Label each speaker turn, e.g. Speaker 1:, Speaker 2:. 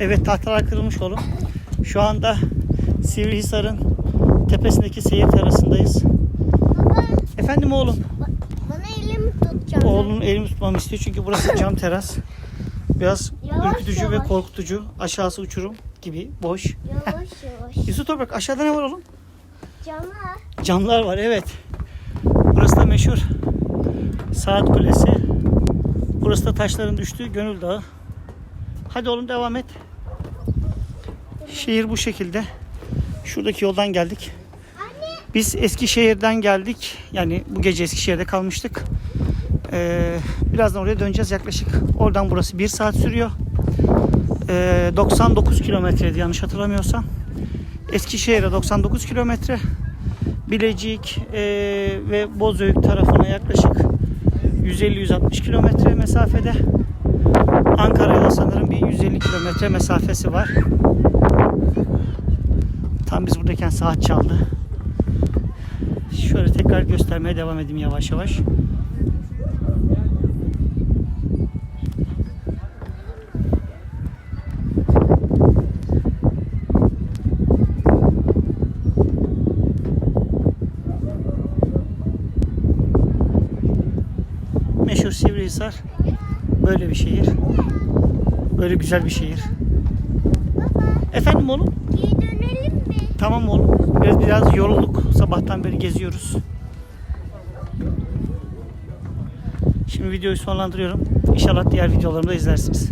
Speaker 1: Evet tahtalar kırılmış oğlum. Şu anda Sivrihisar'ın tepesindeki seyir terasındayız.
Speaker 2: Baba
Speaker 1: Efendim oğlum.
Speaker 2: bana elimi tutacaksın.
Speaker 1: Oğlum elimi tutmamı istiyor çünkü burası cam teras. Biraz
Speaker 2: Yavaş
Speaker 1: ürkütücü ve
Speaker 2: yavaş.
Speaker 1: korkutucu. Aşağısı uçurum gibi boş.
Speaker 2: Yavaş yavaş.
Speaker 1: Yusuf Toprak aşağıda ne var oğlum?
Speaker 2: Cana.
Speaker 1: Camlar var evet. Burası da meşhur Saat Kulesi. Burası da taşların düştüğü Gönül Dağı. Hadi oğlum devam et. Şehir bu şekilde. Şuradaki yoldan geldik. Biz Eskişehir'den geldik. Yani bu gece Eskişehir'de kalmıştık. Ee, birazdan oraya döneceğiz yaklaşık. Oradan burası bir saat sürüyor. Ee, 99 kilometreydi yanlış hatırlamıyorsam. Eskişehir'e 99 kilometre. Bilecik ee, ve Bozüyük tarafına yaklaşık 150-160 kilometre mesafede. Ankara'ya da sanırım bir 150 kilometre mesafesi var. Tam biz buradayken saat çaldı. Şöyle tekrar göstermeye devam edeyim yavaş yavaş. Meşhur Sivrihisar böyle bir şehir. Böyle güzel bir şehir. Efendim oğlum?
Speaker 2: Geri dönelim mi?
Speaker 1: Tamam oğlum. Biraz biraz yorulduk. Sabahtan beri geziyoruz. Şimdi videoyu sonlandırıyorum. İnşallah diğer videolarımda izlersiniz.